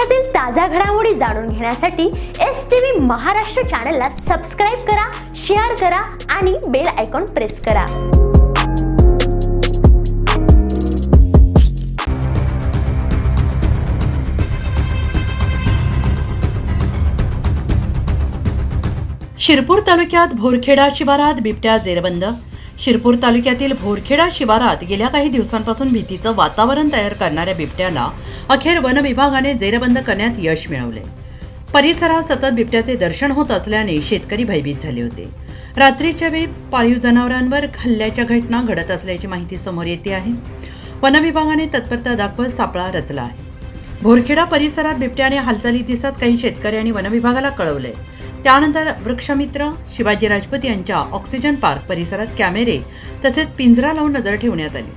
देशातील ताज्या घडामोडी जाणून घेण्यासाठी एस टी व्ही महाराष्ट्र चॅनलला सबस्क्राईब करा शेअर करा आणि बेल आयकॉन प्रेस करा. शिरपूर तालुक्यात भोरखेडा शिवारात बिबट्या जेरबंद शिरपूर तालुक्यातील भोरखेडा शिवारात गेल्या काही दिवसांपासून भीतीचं वातावरण तयार करणाऱ्या बिबट्याला अखेर वन विभागाने जेरबंद करण्यात यश मिळवले. परिसरात सतत बिबट्याचे दर्शन होत असल्याने शेतकरी भयभीत झाले होते. रात्रीच्या वेळी पाळीव जनावरांवर हल्ल्याच्या घटना घडत असल्याची माहिती समोर येते आहे. वन विभागाने तत्परता दाखवत सापळा रचला आहे. भोरखेडा परिसरात बिबट्याने हालचाली दिसत काही शेतकऱ्यांनी वनविभागाला कळवलंय. त्यानंतर वृक्षमित्र शिवाजी राजपूत यांच्या ऑक्सिजन पार्क परिसरात कॅमेरे तसेच पिंजरा लावून नजर ठेवण्यात आली.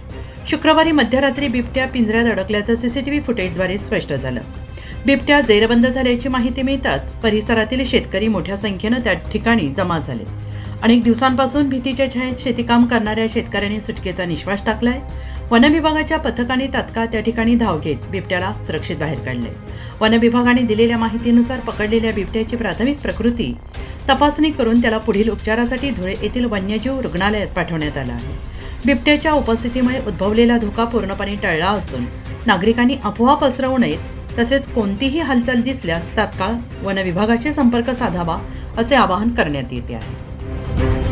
शुक्रवारी मध्यरात्री बिबट्या पिंजऱ्यात अडकल्याचं सीसीटीव्ही फुटेजद्वारे स्पष्ट झालं. बिबट्या जेरबंद झाल्याची माहिती मिळताच परिसरातील शेतकरी मोठ्या संख्येनं त्या ठिकाणी जमा झाले. अनेक दिवसांपासून भीतीच्या छायेत शेतीकाम करणाऱ्या शेतकऱ्यांनी सुटकेचा निश्वास टाकलाय. वन विभागाच्या पथकाने तात्काळ त्या ठिकाणी धाव घेत बिबट्याला सुरक्षित बाहेर काढले. वन विभागाने दिलेल्या माहितीनुसार पकडलेल्या बिबट्याची प्राथमिक प्रकृती तपासणी करून त्याला पुढील उपचारासाठी धुळे येथील वन्यजीव रुग्णालयात पाठवण्यात आलं आहे. बिबट्याच्या उपस्थितीमुळे उद्भवलेला धोका पूर्णपणे टळला असून नागरिकांनी अफवा पसरवू नयेत तसेच कोणतीही हालचाल दिसल्यास तात्काळ वनविभागाशी संपर्क साधावा असे आवाहन करण्यात येते आहे.